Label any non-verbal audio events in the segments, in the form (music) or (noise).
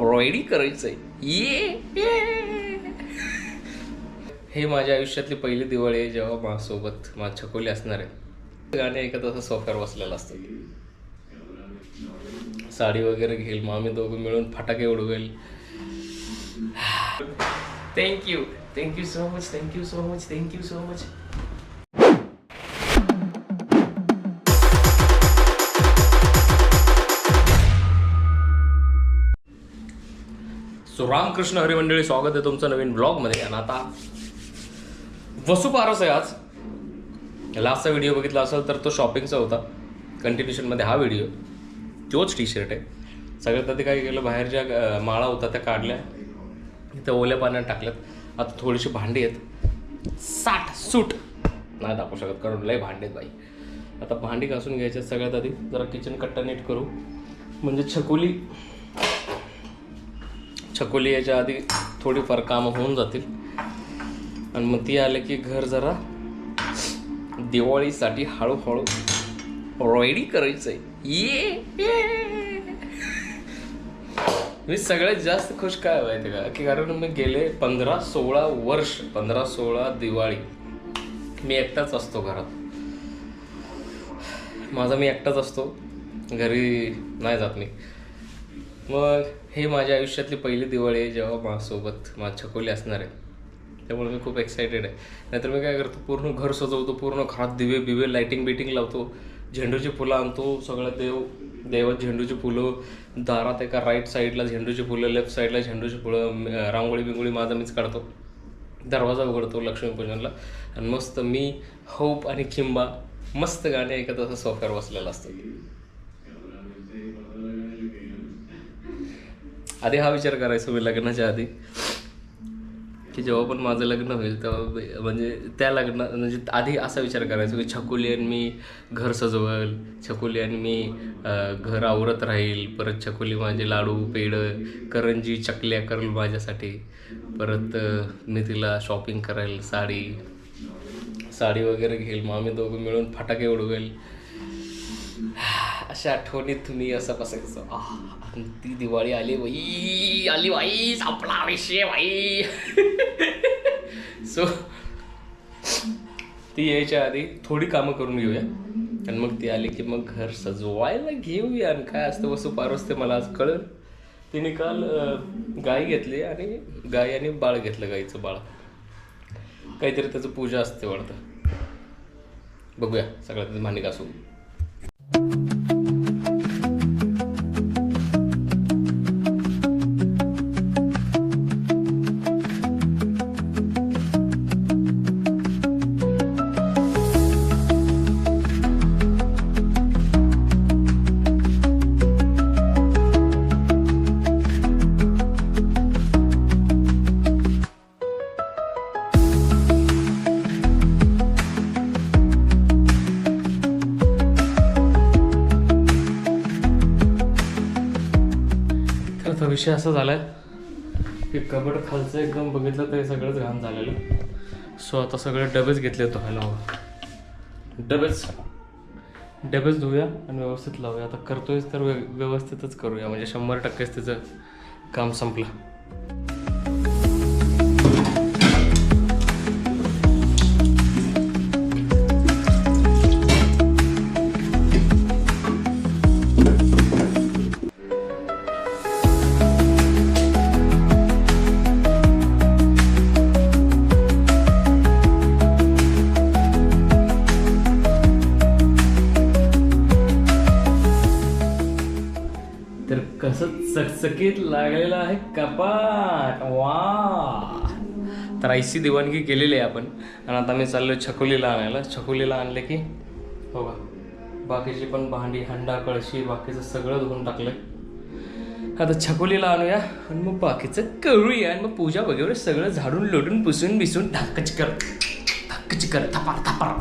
Ready करायचंय. ये. हे माझ्या आयुष्यातली पहिली दिवाळी आहे जेव्हा माझ्यासोबत माझ्या छकोली असणार आहे. गाणे ऐकत असं सोफ्यावर बसलेला असतो. साडी वगैरे घेईल मग आम्ही दोघं मिळून फटाके उडवेल. Thank you thank you so much thank you so much thank you so much so Ramkrishna हरिमंडळी स्वागत आहे तुमचं नवीन ब्लॉगमध्ये आणि आता वसुपारस आहे आज. लास्टचा व्हिडिओ बघितला असेल तर तो शॉपिंगचा होता. कंटिन्युशनमध्ये हा व्हिडिओ तोच टी शर्ट आहे. सगळ्यात आधी काय केलं बाहेर ज्या माळा होता त्या काढल्या. त्या ओल्या पाण्यात टाकल्यात. आता थोडीशी भांडी आहेत. साठ सूट. नाही दाखवू शकत कारण लय भांडी आहेत बाई. आता भांडी घासून घ्यायच्या सगळ्यात आधी. जरा किचन कट्टा नीट करू. म्हणजे छकोली. छकोली याच्या आधी थोडीफार कामं होऊन जातील. आणि मग ती आले की घर जरा दिवाळीसाठी हळूहळू रेडी करायचंय. ये मी सगळ्यात जास्त खुश काय माहिती का? की कारण मी गेले पंधरा सोळा वर्ष पंधरा सोळा दिवाळी. मी एकटाच असतो घरात. माझा मी एकटाच असतो. घरी नाही जात मी. मग हे माझ्या आयुष्यातली पहिली दिवाळी आहे जेव्हा माझ्यासोबत माझ्या छकोली असणार आहे. त्यामुळे मी खूप एक्सायटेड आहे. नाहीतर मी काय करतो पूर्ण घर सजवतो पूर्ण घरात दिवे बिवे लाईटिंग बिटिंग लावतो झेंडूची फुलं आणतो सगळं देव देवात झेंडूची फुलं दारात एका राईट साईडला झेंडूची फुलं लेफ्ट साईडला झेंडूची फुलं रांगोळी बिंगोळी माझा मीच काढतो. दरवाजा उघडतो लक्ष्मीपूजनला आणि मस्त मी होप आणि खिंबा मस्त गाणे ऐकत असं सोफ्यावर बसलेला असतो. आधी हा विचार करायचो मी लग्नाच्या आधी की जेव्हा पण माझं लग्न होईल तेव्हा म्हणजे त्या लग्न म्हणजे आधी असा विचार करायचो की छकुली आणि मी घर सजवल छकुली आणि मी घर आवरत राहील परत छकुली माझे लाडू पेढं करंजी चकल्या करेल माझ्यासाठी परत मी तिला शॉपिंग करेल साडी साडी वगैरे घेईल मग आम्ही दोघं मिळून फटाके उडवेल अशा आठवणीत मी असं बसायचं आह, आणि ती दिवाळी आली बाई आली बाई आपला विषय बाई. (laughs) सो ती यायच्या आधी थोडी कामं करून घेऊया. आणि मग ती आली की मग घर सजवायला घेऊया. आणि काय असतं वसू पारस असते मला आज कळलं. तिने काल गाय घेतली आणि गाय आणि बाळ घेतलं गाईचं बाळ. काहीतरी त्याचं पूजा असते वाटतं. बघूया सगळ्यात भांडी असून विषय असा आहे की कबड खालचं एकदम बघितलं तरी सगळंच घाण झालेलं. सो आता सगळे डबेच घेतले धुवायला हवं डबेच. डबेच धुऊया आणि व्यवस्थित लावूया. आता करतोयच तर व्य- व्यवस्थितच करूया. म्हणजे शंभर टक्केच तिचं काम संपलं. चकचकीत लागलेला आहे कपाट. वा तर आयसी दिवाणगी केलेली आहे आपण. आणि आता मी चाललो छकोलीला आणायला. छकोलीला आणले की हो का? बाकीची पण भांडी हंडा कळशी बाकीचं सगळं धुवून टाकलं आता छकोलीला आणूया आणि मग बाकीचं करूया. आणि मग पूजा वगैरे सगळं झाडून लोटून पुसून बिसून धाकच कर. धाकच कर. थपार थपार.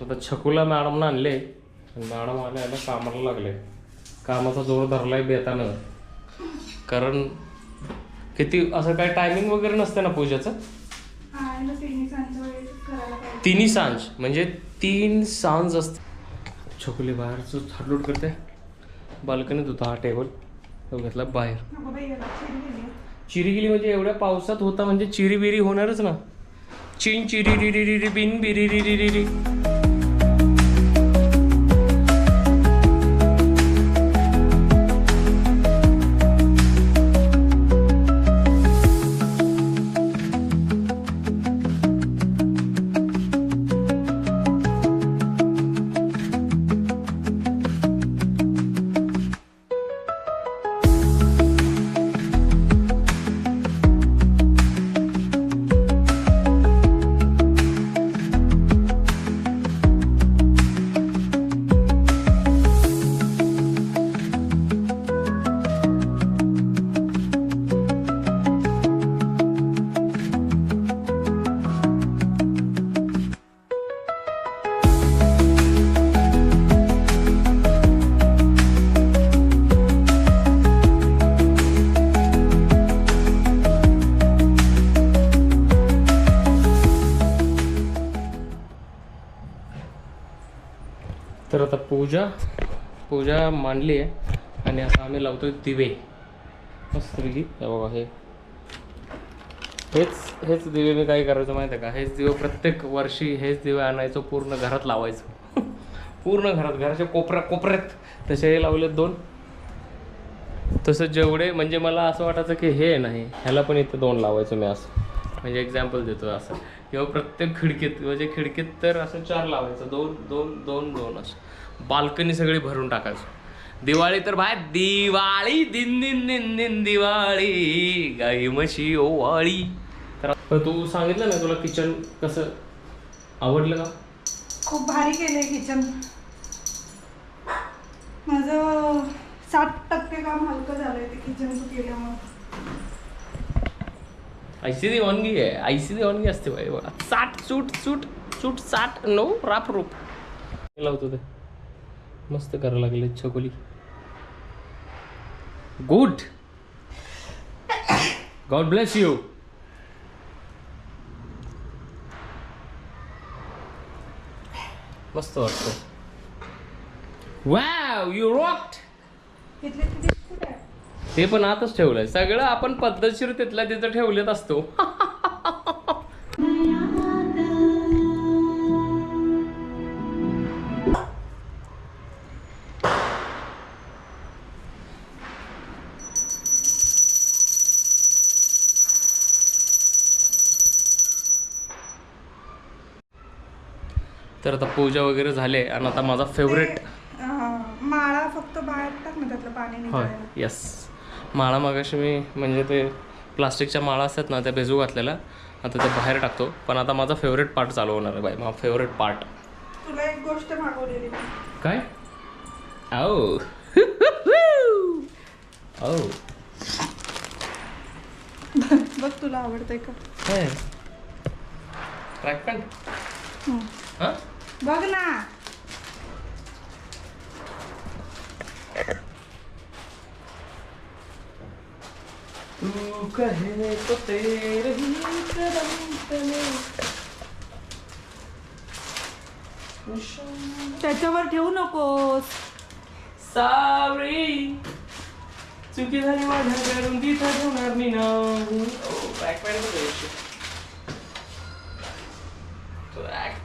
तर आता छकुला मॅडमनं आणले. मॅडम आल्या आल्या कामाला लागले. कामाचा जोर धरलाय बेतानं. कारण किती असं काय टायमिंग वगैरे नसतं ना पूजेचं? तिन्ही सांज. म्हणजे तीन सांज असते. छोकले बाहेरचं झाडलोट करते. बाल्कनीत होता हा टेबल तो घेतला बाहेर. चिरी गेली म्हणजे एवढ्या पावसात होता म्हणजे चिरी बिरी होणारच ना. चिन चिरी रिरी रिरी बिन बिरी रि रिरी पूजा पूजा मांडली आहे आणि आता आम्ही लावतो दिवे. मस्तपैकी हे बघा हे. हेच हेच दिवे मी काय करायचं माहिती आहे का? हेच दिवे प्रत्येक वर्षी हेच दिवे आणायचो पूर्ण घरात लावायचो. (laughs) पूर्ण घरात घराच्या कोपऱ्या कोपऱ्यात. तसे हे लावलेत दोन. तसं जेवढे म्हणजे मला असं वाटायचं की हे नाही ह्याला पण इथं दोन लावायचो मी असं. म्हणजे एक्झाम्पल देतो असं. किंवा प्रत्येक खिडकीत म्हणजे खिडकीत तर असं चार लावायचं दोन दोन दोन दोन असं. बाल्कनी सगळी भरून टाकायचं. दिवाळी तर बाहेर दिवाळी दिन दिन दिन दिन दिवाळी गाई म्हशी ओवाळी. तर तू सांगितलं ना तुला किचन कसं आवडलं का? खूप भारी केलंय किचन. माझं साठ टक्के काम हलकं झालंय ते किचन तू केल्यामुळे. ऐशी देवानगी आहे ऐशी देवानगी असते बाई. बघा साठ सूट सूट सूट साठ नऊ राप रूप. लावतो ते. मस्त करायला लागले छकोली गुड गॉड ब्लेस यू मस्त वाटतं. वाव यू आहे? ते पण आतच ठेवलंय. सगळं आपण पद्धतशीर तिथल्या तिथं ठेवलेत असतो. (laughs) तर आता पूजा वगैरे झाले आणि आता माझा फेवरेट माळा फक्त बाहेर टाक ना त्यातलं पाणी होय यस माळा मागाशी मी म्हणजे ते प्लास्टिकच्या माळा असतात ना त्या भिजू घातलेल्या. आता ते बाहेर टाकतो. पण आता माझा फेवरेट पार्ट चालू होणार आहे बाई माझा फेवरेट पार्ट तुला एक गोष्ट मागवलेली. काय? आओ ओ (laughs) बघ तुला आवडतंय का? ट्रॅक पॅन्ट हं. बघ ना. तू कहे तो तेरे ही कदम तले. त्याच्यावर ठेवू नकोस. सावरी चुकी झाली माझ्याकडून तिथं ठेवणार मी पॅन्ट ट्रॅक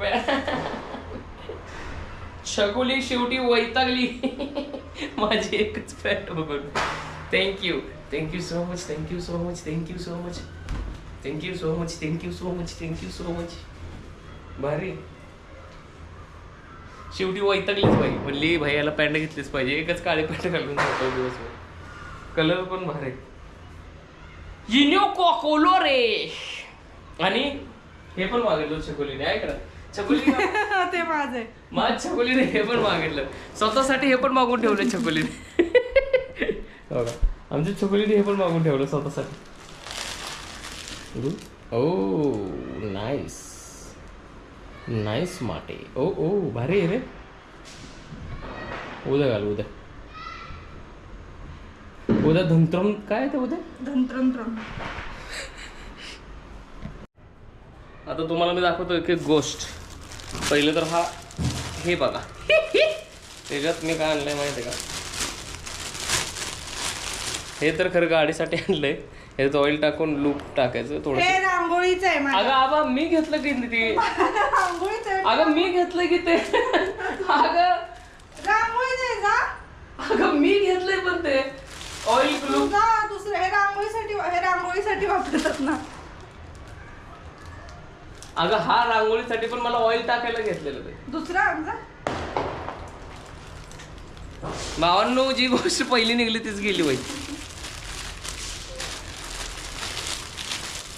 पॅन्ट शकुली शेवटी वैतागली. माझी एकच पॅन्ट बघून thank you thank you so much thank you so much thank you so much thank you so much thank you so much thank you so much भारी. शेवटी वैतागलीच पाहिजे म्हणली भाई याला पॅन्ट घेतलीच पाहिजे. एकच काळी पॅन्ट घालून जातो दिवसभर. कलर पण भारी. इनो कोलो रे आणि हे पण मागितलं छकोलीने ऐक छकोली (laughs) ते माझं. छकोलीने हे पण मागितलं. स्वतःसाठी हे पण मागून ठेवलं छकोलीने? आमच्या छकोलीने हे पण मागून ठेवलं स्वतःसाठी. ओ नाईस. नाईस माटे. ओ ओ भारी आहे रे. उद्या घाल उद्या. उद्या धंत्रम काय ते उद्या? धंत्रंत्रम आता तुम्हाला मी दाखवतो एक एक गोष्ट पहिले तर हा हे बघा. त्याच्यात मी काय आणलंय माहिती का? हे तर खरं गाडीसाठी आणलंय. ह्याच्यात ऑइल टाकून लूप टाकायचं थोडं हे रांगोळीचं आहे माझं अगं आबा मी घेतलं की ते? (laughs) रांगोळीचं आहे. अगं मी घेतलं की ते? अगं. रांगोळीचं आहे जा. अगं मी घेतलंय पण ते. ऑइल लूप जा दुसरं हे रांगोळीसाठी हे रांगोळीसाठी वापरतात ना. अगं हा रांगोळीसाठी पण मला ऑइल टाकायला घेतलेलं ते दुसरा आमचा? भावांनो जी गोष्ट पहिली निघली तीच गेली पाहिजे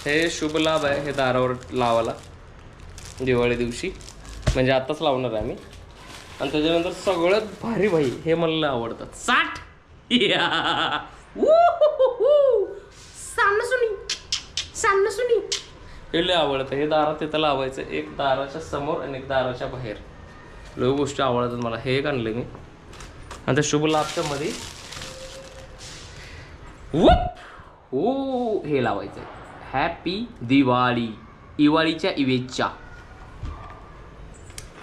हे शुभ लाभ आहे हे दारावर लावायला दिवाळी दिवशी. म्हणजे आताच लावणार आहे आम्ही. आणि त्याच्यानंतर सगळ्यात भारी भाई हे मला आवडतात. साठ! या! सुनी सुनी हे लय आवडतं. हे दारात तिथं लावायचं. एक दाराच्या समोर आणि एक दाराच्या बाहेर. लय गोष्टी आवडतात मला. हे एक आणलं मी. आणि त्या शुभ लाभच्या मध्ये ओ हे लावायचं हॅपी दिवाळी. दिवाळीच्या इवेच्या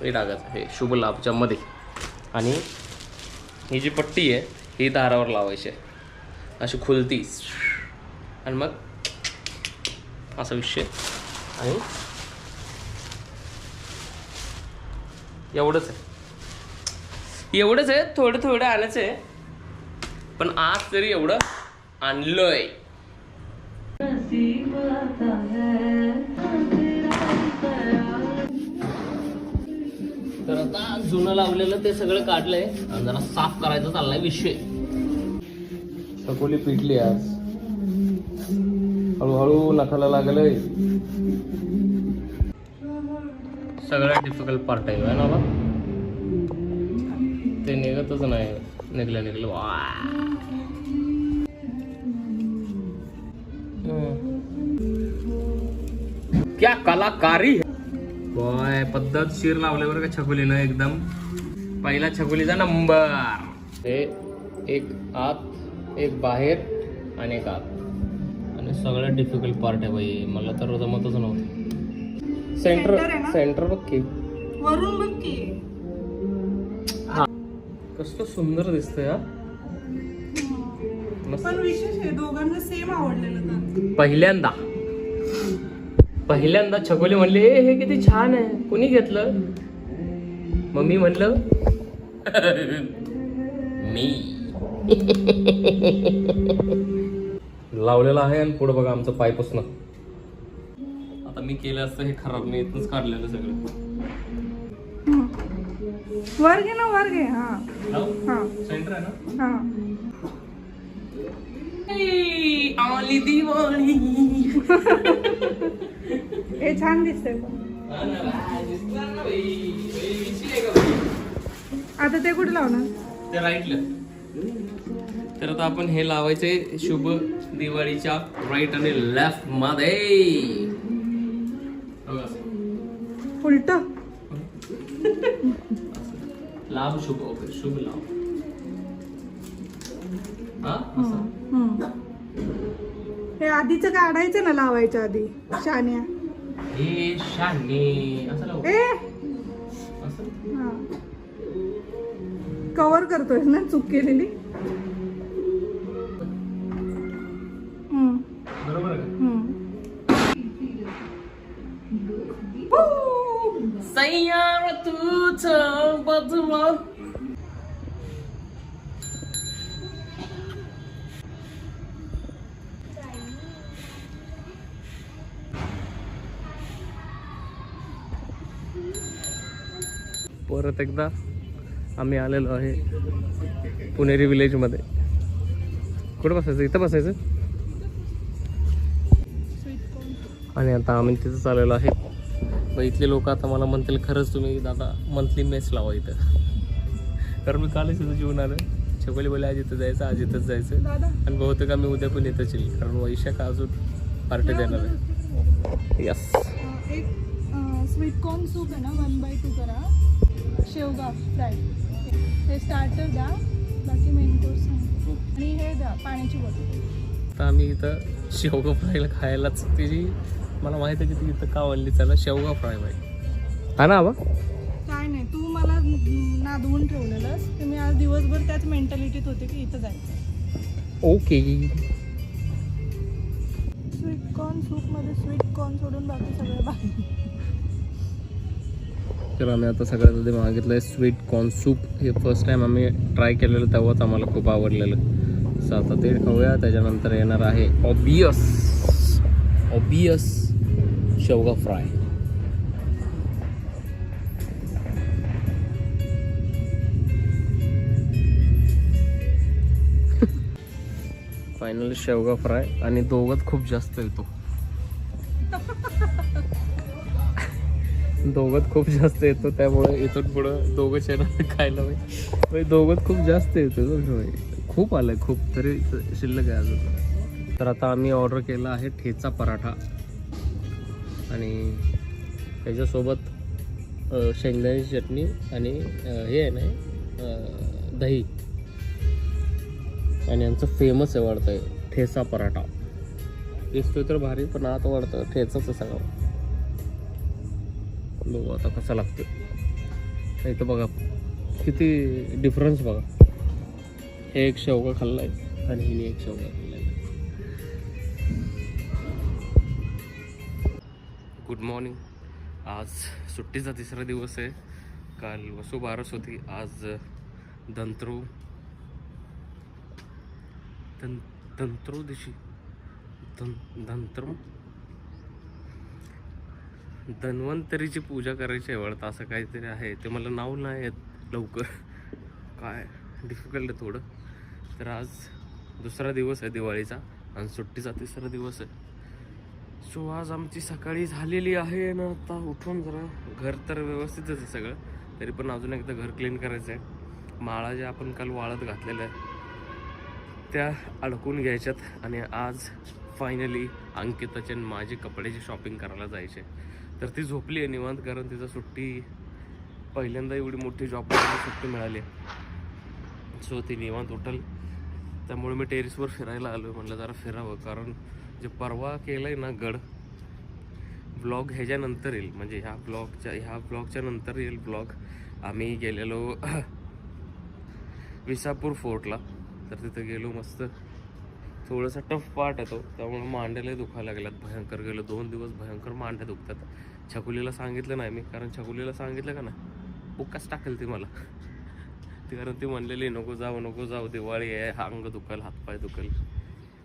हे टाकायचं. हे शुभ लाभच्या मध्ये आणि ही जी पट्टी आहे ही दारावर लावायची आहे. अशी खुलती. आणि मग असा विषय. आणि एवढंच आहे. एवढंच आहे थोडं थोडं आणायचं आहे. पण आज तरी एवढं आणलंय. तर आता जुनं लावलेलं ते सगळं काढलंय. आणि जरा साफ करायचा चाललाय विषय. सकोली पिटली आज. हळूहळू नखाला लागलंय. सगळ्यात डिफिकल्ट पार्ट आहे ना बा? ते निघतच नाही. निघलं निघलं वा. क्या कलाकारी बाय पद्धत शिर लावले बरं का छकुलीनं एकदम. पहिला छकुलीचा नंबर हे एक आत एक बाहेर आणि एक आत. आणि सगळ्यात डिफिकल्ट पार्ट आहे बाई. मला तर जमतच नव्हतं. Center आहे सेंटर ना? सेंटर बघ की. वरून बघ की. कसलं सुंदर दिसतंय हा. मस्त. पण विशेष आहे दोघांना सेम आवडलेलं तर. पहिल्यांदा. पहिल्यांदा छकोली म्हणले "ए, हे किती छान आहे. कुणी घेतलं? मग (laughs) मी म्हणलं (laughs) मी. लावलेलं आहे आणि पुढे बघा आमचं पाय पुसणं आता मी केलं असतं हे खराब मी इथूनच काढलेलं सगळं. वर घे ना वर घे. हा. हा. सेंटर आहे ना? हा. आली दिवाळी. हे छान दिसतंय. आता ते कुठे लावणार? ते राईटला तर आता आपण हे लावायचे शुभ दिवाळीच्या राईट आणि लेफ्टमध्ये. उलट. लाभ शुभ ओके शुभ लाभ हा? आधीचं काढायचं ना लावायच्या आधी. शान्या हे शाने असं लावू. ए! असं. हा. कव्हर करतोय ना चूक केलेली? तुझं परत एकदा आम्ही आलेलो आहे पुणेरी विलेजमध्ये कुठं बसायचं? इथं बसायचं? आणि आता आम्ही तिथं चाललेलो आहे. मग इथले लोक आता मला म्हणतील खरंच तुम्ही दादा मंथली मेस लावा इथं. कारण मी कालच इथं जेवून आलो छकोली बोले आज इथं जायचं आज इथंच जायचं. आणि बहुतेक आम्ही उद्या पण इथंच येईल कारण वैशाख अजून पार्टी देणार आहे. यस एक स्वीट कॉर्न सूप आहे ना वन बाय टू करा. शेवगा फ्राय. हे स्टार्टर द्या बाकी मेन कोर्स आणि हे द्या पाण्याची बॉटल आता आम्ही इथं शेवगा फ्रायला खायलाच तिची मला माहिती आहे की ती इथं का आवडली त्याला शेवगा फ्राय पाहिजे हा ना बा काय नाही तू मला न- नादवून ठेवलेलंस. तर मी आज दिवसभर त्याच मेंटॅलिटीत होते की इथं जायचं. ओके स्वीट कॉर्न सूपमध्ये स्वीट कॉर्न सोडून बाकी सगळं बाकी. तर आम्ही आता सगळ्यात आधी मागितलं आहे स्वीट कॉर्न सूप हे फर्स्ट टाईम आम्ही ट्राय केलेलं तेव्हाच आम्हाला खूप आवडलेलं. सो आता ते खाऊया. त्याच्यानंतर येणार आहे ऑबियस ऑबियस शेवगा फ्राय फायनली शेवगा फ्राय आणि दोघात खूप जास्त येतो दोघत खूप जास्त येतो त्यामुळे इथून पुढं दोघं चॅनल खायला पाहिजे म्हणजे दोघत खूप जास्त येतो खूप आलंय खूप. तरी शिल्लक आहे अजून. तर आता आम्ही ऑर्डर केला आहे ठेचा पराठा. आणि त्याच्यासोबत शेंगदाण्याची चटणी आणि हे आहे ना दही. आणि यांचं फेमस आहे वाढतं आहे ठेचा पराठा. दिसतोय तर भारी पण आता वाढतं ठेचाच आहे सगळं. बघू आता कसा लागतो इथं बघा किती डिफरन्स बघा. हे एक शेवगा आहे आणि हिने एक शेवगा. गुड मॉर्निंग आज सुट्टीचा तिसरा दिवस आहे. काल वसुबारस होती. आज दंत्रो. दं दंत्रोदशी दं दंत्रो? धन्वंतरीची पूजा करायची आहे वाटतं. असं काहीतरी आहे. ते मला नाव नाही येत लवकर. काय? डिफिकल्ट आहे थोडं. तर आज दुसरा दिवस आहे दिवाळीचा. आणि सुट्टीचा तिसरा दिवस आहे. सो आज आमची सकाळी झालेली आहे ना आता उठून जरा घर तर व्यवस्थितच आहे सगळं तरी पण अजून एकदा घर क्लीन करायचं आहे. माळा ज्या आपण काल वाळत घातलेल्या आहे त्या अडकून घ्यायच्यात आणि आज फायनली अंकिताचे आणि माझे कपड्याची शॉपिंग करायला जायचे तर ती झोपली आहे निवांत कारण तिचा सुट्टी पहिल्यांदा एवढी मोठी जॉब सुट्टी मिळाली सो ती निवांत उठल. त्यामुळे मी टेरिसवर फिरायला आलो म्हटलं जरा फिरावं कारण जे परवा केलं आहे ना गड ब्लॉग ह्याच्यानंतर येईल. म्हणजे ह्या ब्लॉगच्या ह्या ब्लॉगच्या नंतर येईल ब्लॉग आम्ही गेलेलो (clears throat) विसापूर फोर्टला. तर तिथं गेलो मस्त. थोडासा टफ पार्ट येतो त्यामुळे मांड्याला दुखायला लागल्यात. भयंकर गेलो. दोन दिवस भयंकर मांड्या दुखतात. छकुलीला सांगितलं नाही मी. कारण छकुलीला सांगितलं का ना बुक्काच टाकेल ती मला. ती (laughs) कारण ती म्हणलेली नको जाऊ नको जाऊ. दिवाळी आहे. अंग दुखेल हातपाय दुखेल.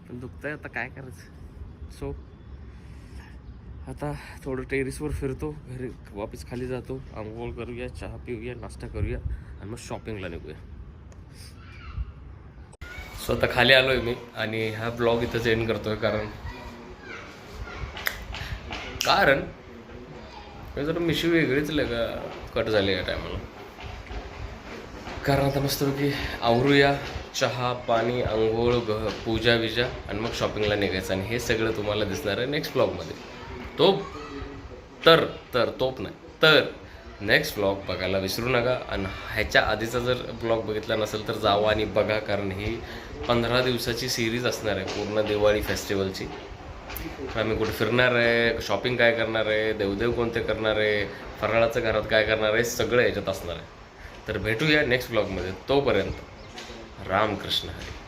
पण दुखतंय आता काय करायचं? सो आता थोडं टेरिसवर फिरतो घरी वापस खाली जातो. आंघोळ करूया चहा पिऊया नाश्ता करूया आणि मग शॉपिंगला निघूया. सो आता खाली आलोय मी आणि हा ब्लॉग इथंच एंड करतोय कारण कारण हे जरा मिशी वेगळीच लगा कट झाली या टायमाला कारण आता मस्तपैकी आवरूया. चहा पाणी आंघोळ ग पूजा विजा आणि मग शॉपिंगला निघायचं. आणि हे सगळं तुम्हाला दिसणार आहे नेक्स्ट ब्लॉगमध्ये तोप. तर तर तोप नाही. तर नेक्स्ट ब्लॉग बघायला विसरू नका. आणि ह्याच्या आधीचा जर ब्लॉग बघितला नसेल तर जावा आणि बघा कारण ही पंधरा दिवसाची सिरीज असणार आहे पूर्ण दिवाळी फेस्टिवलची आम्ही कुठे फिरणार आहे शॉपिंग काय करणार आहे देवदेव कोणते करणार आहे फराळाचं घरात काय करणार आहे सगळं ह्याच्यात असणार आहे. तर भेटूया नेक्स्ट ब्लॉगमध्ये तोपर्यंत रामकृष्ण हरी.